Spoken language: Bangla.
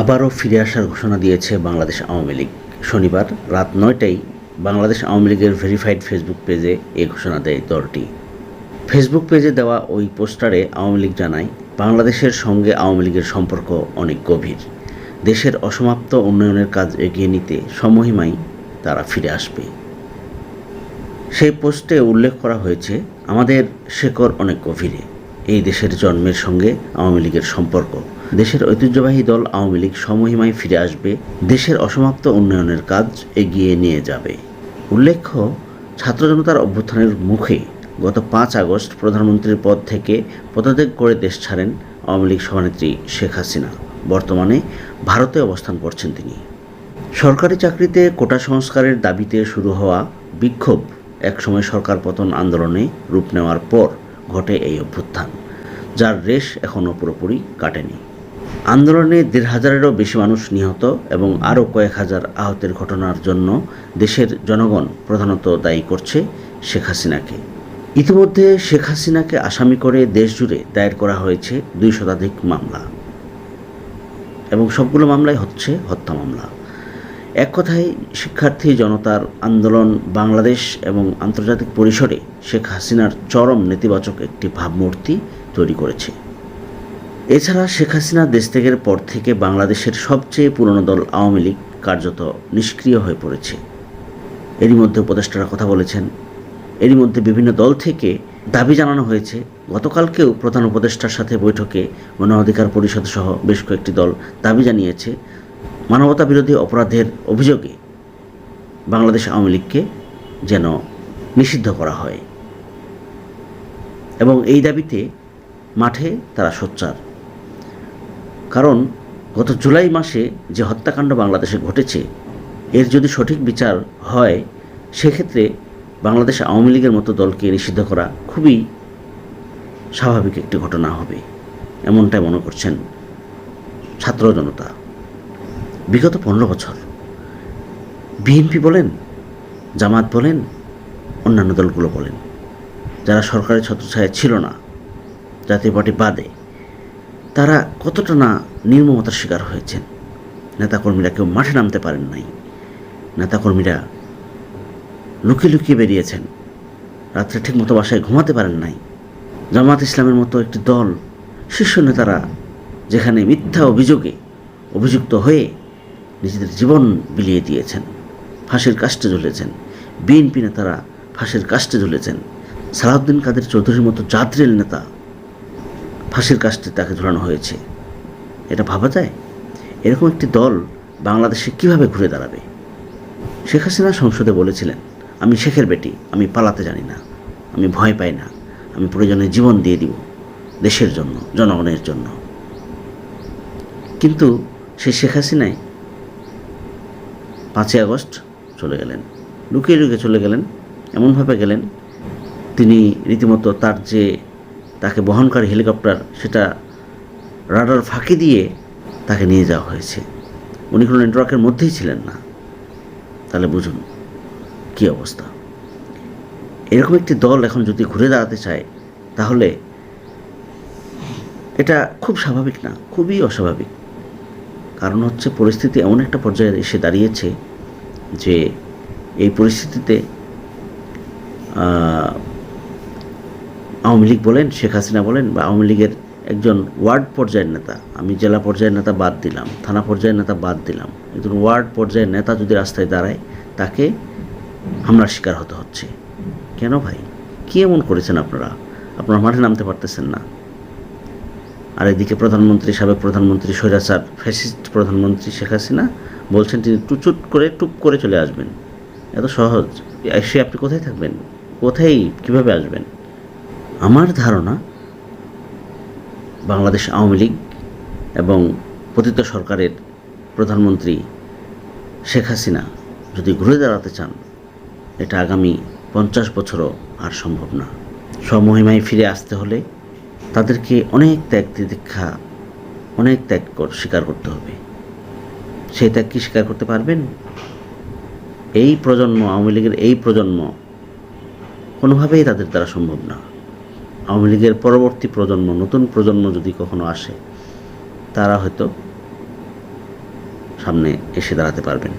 আবারও ফিরে আসার ঘোষণা দিয়েছে বাংলাদেশ আওয়ামী লীগ। শনিবার রাত নয়টায় বাংলাদেশ আওয়ামী লীগের ভেরিফাইড ফেসবুক পেজে এই ঘোষণা দেয় দলটি। ফেসবুক পেজে দেওয়া ওই পোস্টারে আওয়ামী লীগ জানায়, বাংলাদেশের সঙ্গে আওয়ামী লীগের সম্পর্ক অনেক গভীর। দেশের অসমাপ্ত উন্নয়নের কাজ এগিয়ে নিতে সমহিমায় তারা ফিরে আসবে। সেই পোস্টে উল্লেখ করা হয়েছে, আমাদের শেকড় অনেক গভীরে। এই দেশের জন্মের সঙ্গে আওয়ামী লীগের সম্পর্ক দেশের ঐতিহ্যবাহী দল আওয়ামী লীগ সমহিমায় ফিরে আসবে, দেশের অসমাপ্ত উন্নয়নের কাজ এগিয়ে নিয়ে যাবে। উল্লেখ্য ছাত্র জনতার অভ্যুত্থানের মুখে গত পাঁচ আগস্ট প্রধানমন্ত্রীর পদ থেকে পদত্যাগ করে দেশ ছাড়েন আওয়ামী লীগ সভানেত্রী শেখ হাসিনা। বর্তমানে ভারতে অবস্থান করছেন তিনি। সরকারি চাকরিতে কোটা সংস্কারের দাবিতে শুরু হওয়া বিক্ষোভ একসময় সরকার পতন আন্দোলনে রূপ নেওয়ার পর ঘটে এই অভ্যুত্থান, যার রেশ এখনও পুরোপুরি কাটেনি। আন্দোলনে দেড় হাজারেরও বেশি মানুষ নিহত এবং আরও কয়েক হাজার আহতের ঘটনার জন্য দেশের জনগণ প্রধানত দায়ী করছে শেখ হাসিনাকে। ইতিমধ্যে শেখ হাসিনাকে আসামি করে দেশজুড়ে দায়ের করা হয়েছে দুই শতাধিক মামলা। এবং সবগুলো মামলায় হচ্ছে হত্যা মামলা। এক কথায়, শিক্ষার্থী জনতার আন্দোলন বাংলাদেশ এবং আন্তর্জাতিক পরিসরে শেখ হাসিনার চরম নেতিবাচক একটি ভাবমূর্তি তৈরি করেছে। এছাড়া শেখ হাসিনা দেশ ত্যাগের পর থেকে বাংলাদেশের সবচেয়ে পুরনো দল আওয়ামী লীগ কার্যত নিষ্ক্রিয় হয়ে পড়েছে। এরই মধ্যে উপদেষ্টারা কথা বলেছেন। এরই মধ্যে বিভিন্ন দল থেকে দাবি জানানো হয়েছে, গতকালকেও প্রধান উপদেষ্টার সাথে বৈঠকে গণ অধিকার পরিষদ সহ বেশ কয়েকটি দল দাবি জানিয়েছে, মানবতা বিরোধী অপরাধের অভিযোগে বাংলাদেশ আওয়ামী লীগকে যেন নিষিদ্ধ করা হয়। এবং এই দাবিতে মাঠে তারা সোচ্চার। কারণ গত জুলাই মাসে যে হত্যাকাণ্ড বাংলাদেশে ঘটেছে, এর যদি সঠিক বিচার হয়, সেক্ষেত্রে বাংলাদেশ আওয়ামী লীগের মতো দলকে নিষিদ্ধ করা খুবই স্বাভাবিক একটি ঘটনা হবে, এমনটাই মনে করছেন ছাত্র জনতা। বিগত পনেরো বছর, বিএনপি বলেন, জামাত বলেন, অন্যান্য দলগুলো বলেন, যারা সরকারের ছত্রছায়া ছিল না, জাতীয় পার্টি বাদে তারা কতটা না নির্মমতার শিকার হয়েছেন? নেতাকর্মীরা কেউ মাঠে নামতে পারেন নাই। নেতাকর্মীরা লুকিয়ে লুকিয়ে বেরিয়েছেন। রাত্রে ঠিকমতো বাসায় ঘুমাতে পারেন নাই। জামাত ইসলামের মতো একটি দল, শীর্ষ নেতারা যেখানে মিথ্যা অভিযোগে অভিযুক্ত হয়ে নিজেদের জীবন বিলিয়ে দিয়েছেন, ফাঁসির কাষ্টে ঝুলেছেন। বিএনপি নেতারা ফাঁসির কাষ্টে ঝুলেছেন। সালাউদ্দিন কাদের চৌধুরীর মতো জাদ্রেল নেতা ফাঁসির কাষ্টে তাকে ঝুলানো হয়েছে। এটা ভাবা যায়? এরকম একটি দল বাংলাদেশে কীভাবে ঘুরে দাঁড়াবে? শেখ হাসিনা সংসদে বলেছিলেন, আমি শেখের বেটি, আমি পালাতে জানি না। আমি ভয় পাই না। আমি প্রয়োজনে জীবন দিয়ে দিব, দেশের জন্য, জনগণের জন্য। কিন্তু সে শেখ হাসিনাই পাঁচই আগস্ট চলে গেলেন। লুকিয়ে লুকিয়ে চলে গেলেন, এমনভাবে গেলেন, তিনি রীতিমতো তার যে তাকে বহনকারী হেলিকপ্টার সেটা রাডার ফাঁকি দিয়ে তাকে নিয়ে যাওয়া হয়েছে। উনি কোনো নেটওয়ার্কের মধ্যেই ছিলেন না। তাহলে বুঝুন, কী অবস্থা? এরকম একটি দল এখন যদি ঘুরে দাঁড়াতে চায়, তাহলে এটা খুব স্বাভাবিক না, খুবই অস্বাভাবিক। কারণ হচ্ছে পরিস্থিতি এমন একটা পর্যায়ে এসে দাঁড়িয়েছে যে এই পরিস্থিতিতে আওয়ামী লীগ বলেন, শেখ হাসিনা বলেন বা আওয়ামী লীগের একজন ওয়ার্ড পর্যায়ের নেতা, আমি জেলা পর্যায়ের নেতা বাদ দিলাম, থানা পর্যায়ের নেতা বাদ দিলাম। একজন ওয়ার্ড পর্যায়ের নেতা যদি রাস্তায় দাঁড়ায়, তাকে হামলার শিকার হতে হচ্ছে। কেন ভাই? কী এমন করেছেন আপনারা? আপনারা মাঠে নামতে পারতেছেন না। আর এদিকে প্রধানমন্ত্রী সাবেক প্রধানমন্ত্রী স্বৈরাচার ফ্যাসিস্ট প্রধানমন্ত্রী শেখ হাসিনা বলছেন, তিনি টুচুট করে টুপ করে চলে আসবেন। এত সহজ। সে আপনি কোথায় থাকবেন? কোথায়, কীভাবে আসবেন? আমার ধারণা বাংলাদেশ আওয়ামী লীগ এবং পতিত সরকারের প্রধানমন্ত্রী শেখ হাসিনা যদি ঘুরে দাঁড়াতে চান, এটা আগামী পঞ্চাশ বছরও আর সম্ভব না। স্বমহিমায় ফিরে আসতে হলে তাদেরকে অনেক ত্যাগ দীক্ষা অনেক ত্যাগ স্বীকার করতে হবে। সেই ত্যাগ কি স্বীকার করতে পারবেন? এই প্রজন্ম, আওয়ামী লীগের এই প্রজন্ম কোনোভাবেই তাদের দ্বারা সম্ভব না। আওয়ামী লীগের পরবর্তী প্রজন্ম, নতুন প্রজন্ম যদি কখনো আসে, তারা হয়তো সামনে এসে দাঁড়াতে পারবেন।